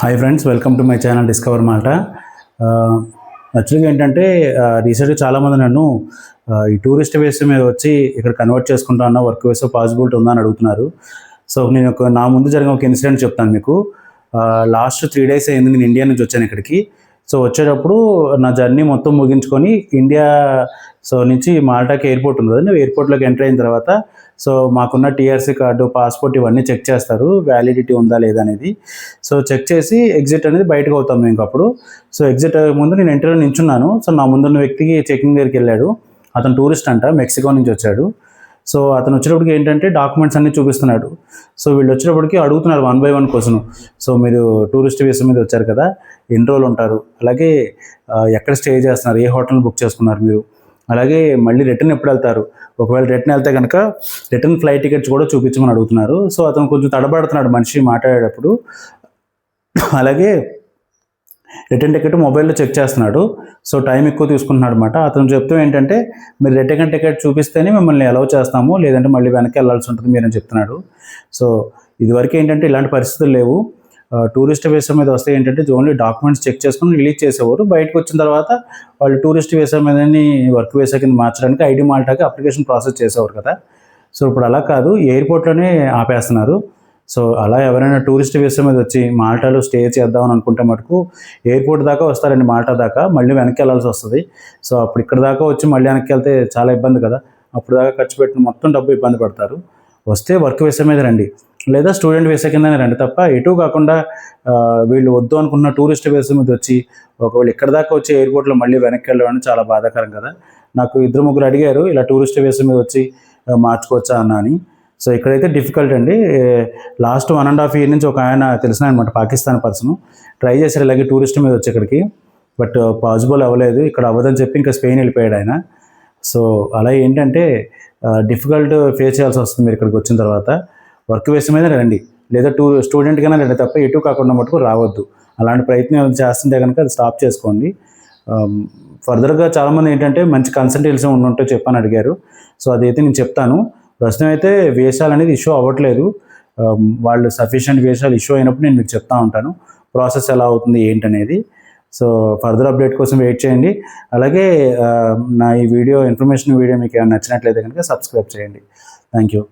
Hi friends welcome to my channel discover మాట యాక్చువల్గా ఏంటంటే uh, రీసెంట్గా చాలామంది నన్ను uh, ఈ టూరిస్ట్ వేస్ మీద వచ్చి ఇక్కడ కన్వర్ట్ చేసుకుంటా అన్న వర్క్ వేస్ పాసిబిలిటీ ఉందా అని అడుగుతున్నారు. సో నేను ఒక నా ముందు జరిగిన ఒక ఇన్సిడెంట్ చెప్తాను మీకు. లాస్ట్ త్రీ డేస్ అయింది నేను ఇండియా నుంచి వచ్చాను ఇక్కడికి. సో వచ్చేటప్పుడు నా జర్నీ మొత్తం ముగించుకొని ఇండియా సో నుంచి మాల్టాకి ఎయిర్పోర్ట్ ఉంది కదండి ఎయిర్పోర్ట్లోకి ఎంటర్ అయిన తర్వాత సో మాకున్న టీఆర్సీ కార్డు పాస్పోర్ట్ ఇవన్నీ చెక్ చేస్తారు. వ్యాలిడిటీ ఉందా లేదా అనేది. సో చెక్ చేసి ఎగ్జిట్ అనేది బయటకు అవుతాం మేము ఇంకప్పుడు సో ఎగ్జిట్ అయ్యే ముందు నేను ఇంటర్వ్యూ నించున్నాను. సో నా ముందున్న వ్యక్తికి చెకింగ్ దగ్గరికి వెళ్ళాడు. అతను టూరిస్ట్ అంట మెక్సికో నుంచి వచ్చాడు. సో అతను వచ్చేటప్పటికి ఏంటంటే డాక్యుమెంట్స్ అన్ని చూపిస్తున్నాడు. సో వీళ్ళు వచ్చేటప్పటికి అడుగుతున్నారు one by one question so మీరు టూరిస్ట్ వీసా మీద వచ్చారు కదా ఎన్ని రోజులు ఉంటారు? అలాగే ఎక్కడ స్టే చేస్తున్నారు? ఏ హోటల్ బుక్ చేసుకున్నారు మీరు? అలాగే మళ్ళీ రిటర్న్ ఎప్పుడు వెళ్తారు? ఒకవేళ రిటర్న్ వెళ్తే కనుక రిటర్న్ ఫ్లైట్ టికెట్స్ కూడా చూపించమని అడుగుతున్నారు. సో అతను కొంచెం తడబడుతున్నాడు మనిషి మాట్లాడేటప్పుడు. అలాగే రిటర్న్ టికెట్ మొబైల్లో చెక్ చేస్తున్నాడు. సో టైం ఎక్కువ తీసుకుంటున్నాడు అనమాట అతను చెప్తూ ఏంటంటే మీరు రిటర్న్ టికెట్ చూపిస్తేనే మిమ్మల్ని అలౌ చేస్తాము. లేదంటే మళ్ళీ వెనక్కి వెళ్ళాల్సి ఉంటుంది మీరని చెప్తున్నాడు. సో ఇదివరకు ఏంటంటే ఇలాంటి పరిస్థితులు లేవు. టూరిస్ట్ వీసా మీద వస్తే ఏంటంటే ఓన్లీ డాక్యుమెంట్స్ చెక్ చేసుకుని రిలీజ్ చేసేవారు. బయటకు వచ్చిన తర్వాత వాళ్ళు టూరిస్ట్ వీసా మీదని వర్క్ వీసా కింద మార్చడానికి ఐడి మాల్టాకి అప్లికేషన్ ప్రాసెస్ చేసేవారు కదా. సో ఇప్పుడు అలా కాదు ఎయిర్పోర్ట్లోనే ఆపేస్తున్నారు. సో అలా ఎవరైనా టూరిస్ట్ వీసా మీద వచ్చి మాల్టాలో స్టే చేద్దామని అనుకుంటే మటుకు ఎయిర్పోర్ట్ దాకా వస్తారండి మాల్టా దాకా. మళ్ళీ వెనక్కి వెళ్ళాల్సి వస్తుంది. సో అప్పుడు ఇక్కడ దాకా వచ్చి మళ్ళీ వెనక్కి వెళ్తే చాలా ఇబ్బంది కదా. అప్పుడు దాకా ఖర్చు పెట్టిన మొత్తం డబ్బు ఇబ్బంది పడతారు. వస్తే వర్క్ వీసా మీద రండి. లేదా స్టూడెంట్ వీసా కిందనే రండి తప్ప ఎటు కాకుండా వీళ్ళు వద్దు అనుకున్న టూరిస్ట్ వీసా మీద వచ్చి ఒకవేళ ఇక్కడ దాకా వచ్చి ఎయిర్పోర్ట్లో మళ్ళీ వెనక్కి వెళ్ళడం చాలా బాధాకరం కదా. నాకు ఇద్దరు ముగ్గురు అడిగారు ఇలా టూరిస్ట్ వీసా మీద వచ్చి మార్చుకోవచ్చా అన్న అని. సో ఇక్కడైతే డిఫికల్ట్ అండి. Last one and half year నుంచి ఒక ఆయన తెలిసిన అనమాట పాకిస్తాన్ పర్సన్. ట్రై చేశారు ఇలాగే టూరిస్ట్ మీద వచ్చి ఇక్కడికి బట్ పాసిబుల్ అవ్వలేదు. ఇక్కడ అవ్వదని చెప్పి ఇంకా స్పెయిన్ వెళ్ళిపోయాడు ఆయన. సో అలా ఏంటంటే డిఫికల్ట్ ఫేస్ చేయాల్సి వస్తుంది మీరు ఇక్కడికి వచ్చిన తర్వాత. వర్క్ వేసే మీద రండి. లేదా టూ స్టూడెంట్ కన్నా రండి తప్ప ఎటు కాకుండా మటుకు రావద్దు. అలాంటి ప్రయత్నం చేస్తుంటే కనుక అది స్టాప్ చేసుకోండి. ఫర్దర్గా చాలామంది ఏంటంటే మంచి కన్సల్టెన్సీ ఉండుంటే చెప్పని అడిగారు. సో అదైతే నేను చెప్తాను. ప్రస్తుతం అయితే వేషాలు అనేది ఇష్యూ అవ్వట్లేదు. వాళ్ళు సఫిషియెంట్ వేషాలు ఇష్యూ అయినప్పుడు నేను మీకు చెప్తా ఉంటాను. ప్రాసెస్ ఎలా అవుతుంది ఏంటనేది. సో ఫర్దర్ అప్డేట్ కోసం వెయిట్ చేయండి. అలాగే నా ఈ వీడియో ఇన్ఫర్మేషన్ వీడియో మీకు ఏమైనా నచ్చినట్లయితే కనుక సబ్స్క్రైబ్ చేయండి. Thank you